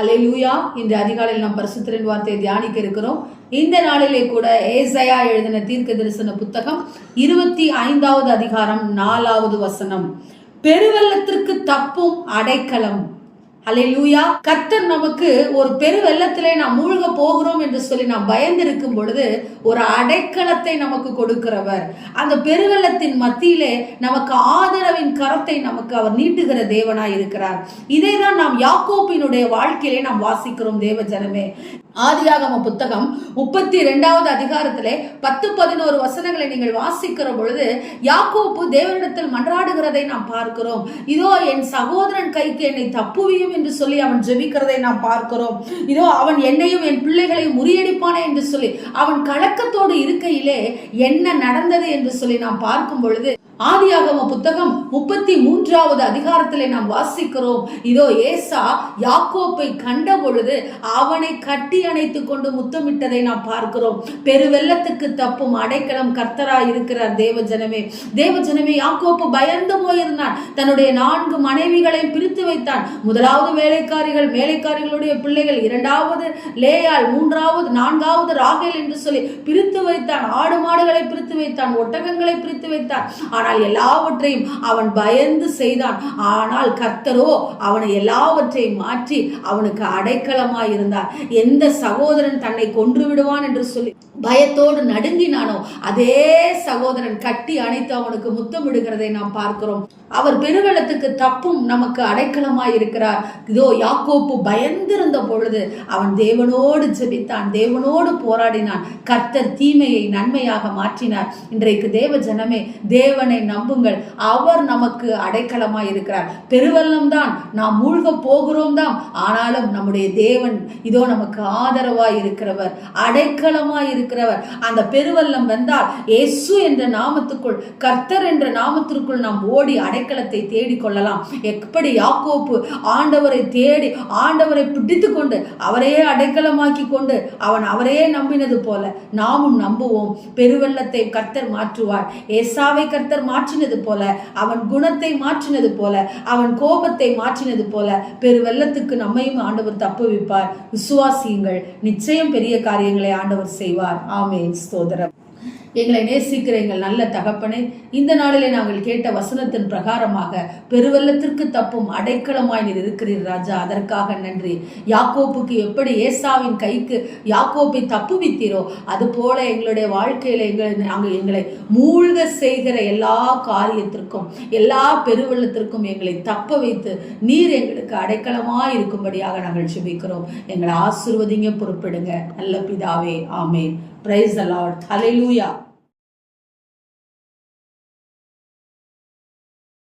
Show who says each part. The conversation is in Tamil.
Speaker 1: ஹலே லூயா இந்த அதிகாலையில் நாம் பரிசுத்தரின் வார்த்தையை தியானிக்க இருக்கிறோம். இந்த நாளிலே கூட ஏசையா எழுதின தீர்க்க தரிசன புத்தகம் இருபத்தி ஐந்தாவது அதிகாரம் நாலாவது வசனம். பெருவெள்ளத்திற்கு தப்பும் அடைக்கலம். அலையூயா கர்த்தர் நமக்கு ஒரு பெரு வெள்ளத்திலே நாம் மூழ்க போகிறோம் என்று சொல்லி நாம் பயந்திருக்கும் பொழுது ஒரு அடைக்கலத்தை நமக்கு கொடுக்கிறவர். அந்த பெருவெள்ளத்தின் மத்தியிலே நமக்கு ஆதரவின் கரத்தை நமக்கு அவர் நீட்டுகிற தேவனாய் இருக்கிறார். இதை தான் நாம் யாக்கோப்பினுடைய வாழ்க்கையிலே நாம் வாசிக்கிறோம் தேவ ஜனமே. ஆதியாகம புத்தகம் முப்பத்தி ரெண்டாவது அதிகாரத்திலே பத்து பதினோரு வசனங்களை நீங்கள் வாசிக்கிற பொழுது யாக்கோப்பு தேவனிடத்தில் மன்றாடுகிறதை நாம் பார்க்கிறோம். இதோ என் சகோதரன் கைக்கு என்னை தப்புவியும் என்று சொல்லி அவன் ஜெபிக்கிறதை நாம் பார்க்கிறோம். இதோ அவன் என்னையும் என் பிள்ளைகளையும் முறியடிப்பானே என்று சொல்லி அவன் கலக்கத்தோடு இருக்கையிலே என்ன நடந்தது என்று சொல்லி நாம் பார்க்கும் பொழுது ஆதியாகம புத்தகம் முப்பத்தி மூன்றாவது அதிகாரத்திலே நாம் வாசிக்கிறோம். இதோ ஏசா யாக்கோப்பை கண்ட பொழுது அவனை கட்டி அணைத்துக் கொண்டு முத்தமிட்டதை நாம் பார்க்கிறோம். பெருவெள்ளத்துக்கு தப்பும் அடைக்கலம் கர்த்தரா இருக்கிறார் தேவ ஜனமே தேவ ஜனமே யாக்கோப்பு பயந்து போயிருந்தான் தன்னுடைய நான்கு மனைவிகளை பிரித்து வைத்தான். முதலாவது வேலைக்காரிகள் வேலைக்காரிகளுடைய பிள்ளைகள் இரண்டாவது லேயால் மூன்றாவது நான்காவது ராகேல் என்று சொல்லி பிரித்து வைத்தான். ஆடு மாடுகளை பிரித்து வைத்தான் ஒட்டகங்களை பிரித்து வைத்தான். ஆனால் எல்லாவற்றையும் அவன் பயந்து செய்தான். ஆனால் கர்த்தரோ அவனை எல்லாவற்றையும் மாற்றி அவனுக்கு அடைக்கலமாய் இருந்தார். எந்த சகோதரன் தன்னை கொன்று விடுவான் என்று சொல்லி பயத்தோடு நடுங்கினானோ அதே சகோதரன் கட்டி அணைத்து அவனுக்கு முத்தமிடுகிறதை நாம் பார்க்கிறோம். அவர் பெருவெள்ளத்துக்கு தப்பும் நமக்கு அடைக்கலமாய் இருக்கிறார் இதோ யாக்கோப்பு பயந்திருந்த பொழுது அவன் தேவனோடு ஜெபித்தான் தேவனோடு போராடினான். கர்த்தர் தீமையை நன்மையாக மாற்றினார். இன்றைக்கு தேவ ஜனமே தேவனை நம்புங்கள். அவர் நமக்கு அடைக்கலமாய் இருக்கிறார் பெருவெள்ளம் தான் நாம் மூழ்க போகிறோம் தான் ஆனாலும் நம்முடைய தேவன் இதோ நமக்கு ஆதரவாய் இருக்கிறவர் அடைக்கலமாய் இருக்கிறவர் அந்த பெருவெள்ளம் வந்தால் இயேசு என்ற நாமத்துக்குள் கர்த்தர் என்ற நாமத்திற்குள் நாம் ஓடி அடை அடைக்கலத்தை தேடிக் கொள்ளலாம். எப்படி யாக்கோப்பு ஆண்டவரை தேடி ஆண்டவரை பிடித்து கொண்டு அவரையே அடைக்கலமாக்கி கொண்டு அவன் அவரையே நம்பினது போல நாமும் நம்புவோம். பெருவெள்ளத்தை கர்த்தர் மாற்றுவார். ஏசாவை கர்த்தர் மாற்றினது போல அவன் குணத்தை மாற்றினது போல அவன் கோபத்தை மாற்றினது போல பெருவெள்ளத்துக்கு நம்மையும் ஆண்டவர் தப்புவிப்பார். விசுவாசியுங்கள். நிச்சயம் பெரிய காரியங்களை ஆண்டவர் செய்வார். ஆமே ஸ்தோதரம் எங்களை நேசிக்கிற எங்கள் நல்ல தகப்பனே இந்த நாளிலே நாங்கள் கேட்ட வசனத்தின் பிரகாரமாக பெருவெள்ளத்திற்கு தப்பும் அடைக்கலமாய் நீர் இருக்கிறீர் ராஜா. அதற்காக நன்றி. யாக்கோப்புக்கு எப்படி ஏசாவின் கைக்கு யாக்கோப்பை தப்புவித்தீரோ அதுபோல எங்களுடைய வாழ்க்கையில் எங்களை நாங்கள் எங்களை மூழ்க செய்கிற எல்லா காரியத்திற்கும் எல்லா பெருவெள்ளத்திற்கும் எங்களை தப்ப வைத்து நீர் எங்களுக்கு அடைக்கலமாய் இருக்கும்படியாக நாங்கள் சுபிக்கிறோம் எங்களை ஆசிர்வதிங்க பொறுப்பிடுங்க. நல்ல பிதாவே ప్రైజ్ ద లాడ్ హలే